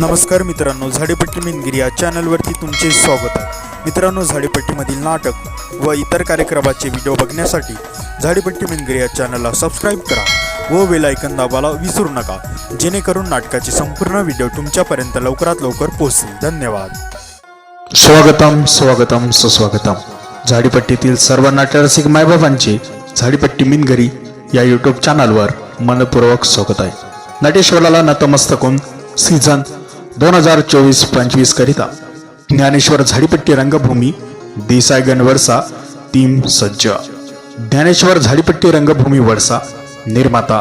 नमस्कार मित्रांनो झाडेपट्टी मिनगिरी या चॅनलवरती तुमचे स्वागत आहे. मित्रांनो झाडेपट्टीमधील नाटक व इतर कार्यक्रमाचे व्हिडिओ बघण्यासाठी झाडेपट्टी मिनगिरी या चॅनलला सबस्क्राईब करा व वेलायकन दाबायला विसरू नका. जेणेकरून नाटकाचे संपूर्ण व्हिडिओ तुमच्यापर्यंत लवकरात लवकर पोहोचतील. धन्यवाद. स्वागतम स्वागतम सुस्वागतम. झाडीपट्टीतील सर्व नाट्यरसिक मायबाबांचे झाडीपट्टी मिनगरी या यूट्यूब चॅनलवर मनपूर्वक स्वागत आहे. नटेश्वराला नतमस्तकून सीझन दोन हजार चोवीस पंचवीस करिता ज्ञानेश्वर झाडीपट्टी रंगभूमी देसायगन वरसा टीम सज्ज. ज्ञानेश्वर झाडीपट्टी रंगभूमी वरसा निर्माता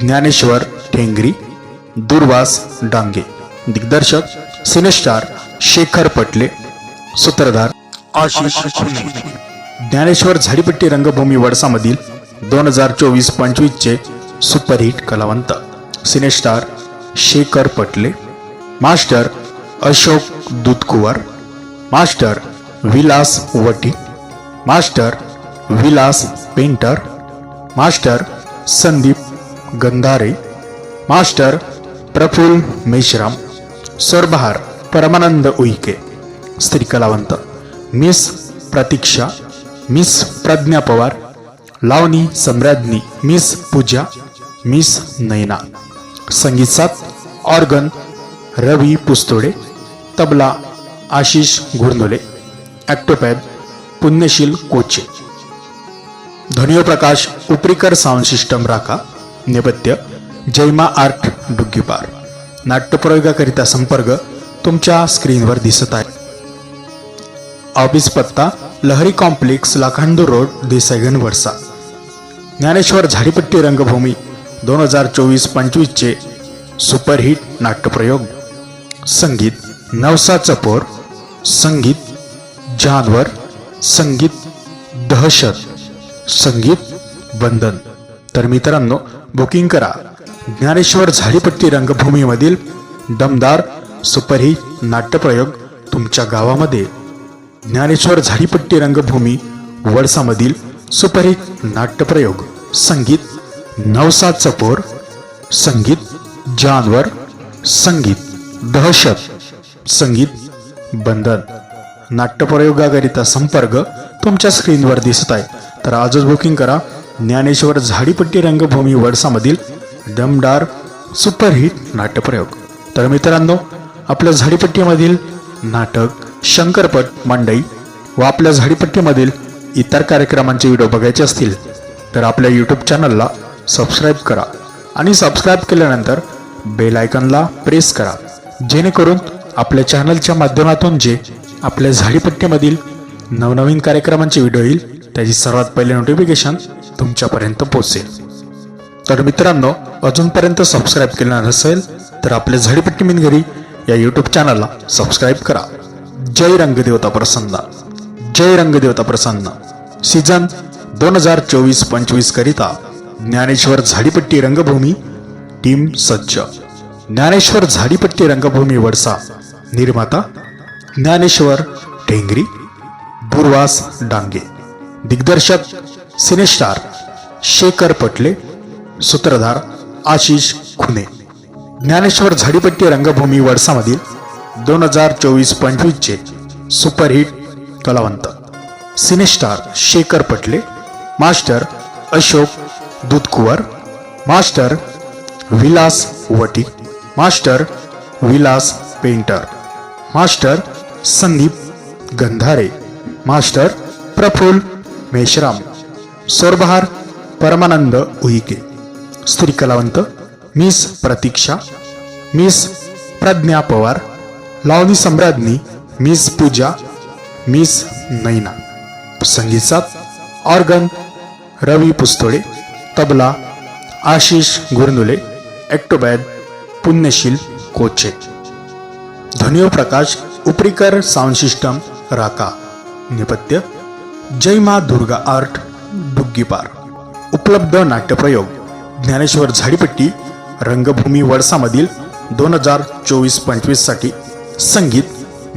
ज्ञानेश्वर ठेंगरी दुर्वास डांगे. दिग्दर्शक सिनेस्टार शेखर पटले सूत्रधार आशिष ज्ञानेश्वर झाडीपट्टी रंगभूमी वडसामधील दोन हजार चोवीस पंचवीसचे सुपरहिट कलावंत cine star Shekhar Patle master Ashok Dudhkuwar master Vilas Vati master Vilas Painter master Sandeep Gandhare master Praphulla Meshram सरबहार Parmanand Uike स्त्री कलावंत मिस प्रतीक्षा मिस प्रज्ञा पवार लावणी सम्राज्ञी मिस पूजा मिस नयना संगीत सात ऑर्गन रवी पुस्तोडे तबला आशिष गुरनुले ॲक्टोपॅद पुण्यशील कोचे. ध्वनिओ प्रकाश उपरीकर साऊंड सिस्टम राखा नेपथ्य जैमा आर्ट डुग्गीपार. नाट्यप्रयोगाकरिता संपर्क तुमच्या स्क्रीनवर दिसत आहे. ऑफिस पत्ता लहरी कॉम्प्लेक्स लाखांडू रोड देसाईगण वर्षा ज्ञानेश्वर झाडीपट्टी रंगभूमी दोन हजार चोवीस पंचवीसचे सुपरहिट नाट्यप्रयोग. संगीत नवसा चपोर संगीत जानवर संगीत दहशत संगीत बंधन. तर मित्रांनो बुकिंग करा. ज्ञानेश्वर झाडीपट्टी रंगभूमीमधील दमदार सुपरहिट नाट्यप्रयोग तुमच्या गावामध्ये. ज्ञानेश्वर झाडीपट्टी रंगभूमी वडसामधील सुपरहिट नाट्यप्रयोग संगीत नवसा चपोर संगीत जानवर संगीत. दहशत संगीत बंधन. नाट्यप्रयोगाकरिता संपर्क तुमच्या स्क्रीनवर दिसत आहे. तर आजच बुकिंग करा. ज्ञानेश्वर झाडीपट्टी रंगभूमी वडसामधील दमदार सुपरहिट नाट्यप्रयोग. तर मित्रांनो आपल्या झाडीपट्टीमधील नाटक शंकरपट मंडई व आपल्या झाडीपट्टीमधील इतर कार्यक्रमांचे व्हिडिओ बघायचे असतील तर आपल्या यूट्यूब चॅनलला सबस्क्राईब करा. आणि सबस्क्राईब केल्यानंतर बेल आयकनला प्रेस करा. जेणेकरून आपल्या चॅनलच्या माध्यमातून जे आपल्या झाडीपट्टीमधील नवनवीन कार्यक्रमांचे व्हिडिओ येईल त्याची सर्वात पहिले नोटिफिकेशन तुमच्यापर्यंत पोहोचेल. तर मित्रांनो अजूनपर्यंत सबस्क्राईब केलं नसेल तर आपल्या झाडीपट्टी मिनगरी या यूट्यूब चॅनलला सबस्क्राईब करा. जय रंगदेवता प्रसन्न. जय रंगदेवता प्रसन्न. सीझन दोन हजार चोवीस पंचवीस करिता ज्ञानेश्वर झाडीपट्टी रंगभूमी टीम सज्ज. ज्ञानेश्वर झाडीपट्टी रंगभूमी वडसा निर्माता ज्ञानेश्वर ढेंगरी दुर्वास डांगे दिग्दर्शक सिनेस्टार शेखर पटले सूत्रधार आशिष खुने. ज्ञानेश्वर झाडीपट्टी रंगभूमी वडसामधील दोन हजार चोवीस पंचवीसचे सुपरहिट कलावंत. Cine star Shekhar Patle master Ashok Dudhkuwar master Vilas Vati master Vilas Painter. Master Sandeep Gandhare. Master Praful Meshram. सोरबहार Parmanand Uike. स्त्री कलावंत मिस प्रतीक्षा. मिस प्रज्ञा पवार. लावणी सम्राज्ञी मिस पूजा. मिस नैना. संगीत ऑर्गन रवी पुस्तोळे तबला आशिष गुरनुले. ॲक्टोबॅड पुण्यशील कोचे. ध्वनिओ प्रकाश उपरीकर साऊंड सिस्टम राका. निपत्य जय मा दुर्गा आर्ट डुग्गीपार उपलब्ध नाट्यप्रयोग ज्ञानेश्वर झाडीपट्टी रंगभूमी वडसामधील दोन हजार चोवीस पंचवीससाठी संगीत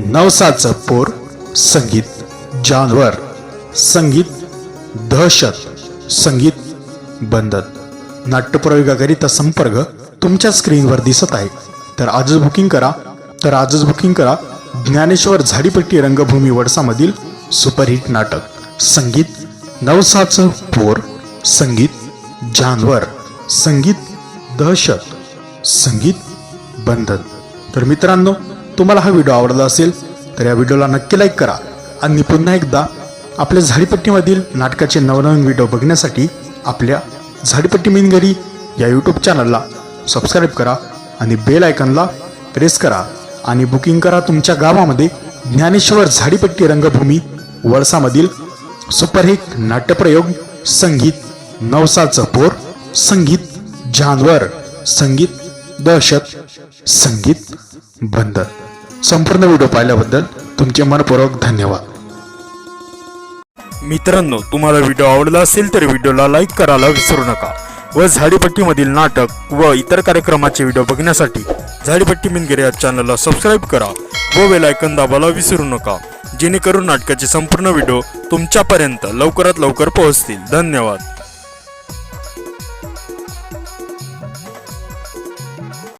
नवसाचं पोर संगीत जानवर संगीत दहशत संगीत बंधन नाट्यप्रयोगाकरिता संपर्क तुमच्या स्क्रीनवर दिसत आहे. तर आजच बुकिंग करा. तर आजच बुकिंग करा. ज्ञानेश्वर झाडीपट्टी रंगभूमी वडसामधील सुपरहिट नाटक. संगीत नवसाचं पोर. संगीत जानवर. संगीत दहशत. संगीत बंधन. तर मित्रांनो तुम्हाला हा व्हिडिओ आवडला असेल तर या व्हिडिओला नक्की लाईक करा. आणि पुन्हा एकदा आपल्या झाडीपट्टीमधील नाटकाचे नवनवीन व्हिडिओ बघण्यासाठी आपल्या झाडीपट्टी मिनगरी या यूट्यूब चॅनलला सबस्क्राईब करा आणि बेल आयकनला प्रेस करा आणि बुकिंग करा तुमच्या गावामध्ये ज्ञानेश्वर झाडीपट्टी रंगभूमी वळसामधील सुपरहिट नाट्यप्रयोग संगीत नवसाचं पोर संगीत जानवर संगीत दहशत संगीत बंद संपूर्ण व्हिडिओ पाहिल्याबद्दल तुमचे मनपूर्वक धन्यवाद. मित्रांनो तुम्हाला व्हिडिओ आवडला असेल तर व्हिडिओला लाईक करायला विसरू नका. व झाडीपट्टीमधील नाटक व इतर कार्यक्रमाचे व्हिडिओ बघण्यासाठी झाडीपट्टी मिनगिरे या चॅनलला सबस्क्राईब करा व वेलायकन आयकन दाबायला विसरू नका. जेणेकरून नाटकाचे संपूर्ण व्हिडिओ तुमच्यापर्यंत लवकरात लवकर पोहोचतील. धन्यवाद.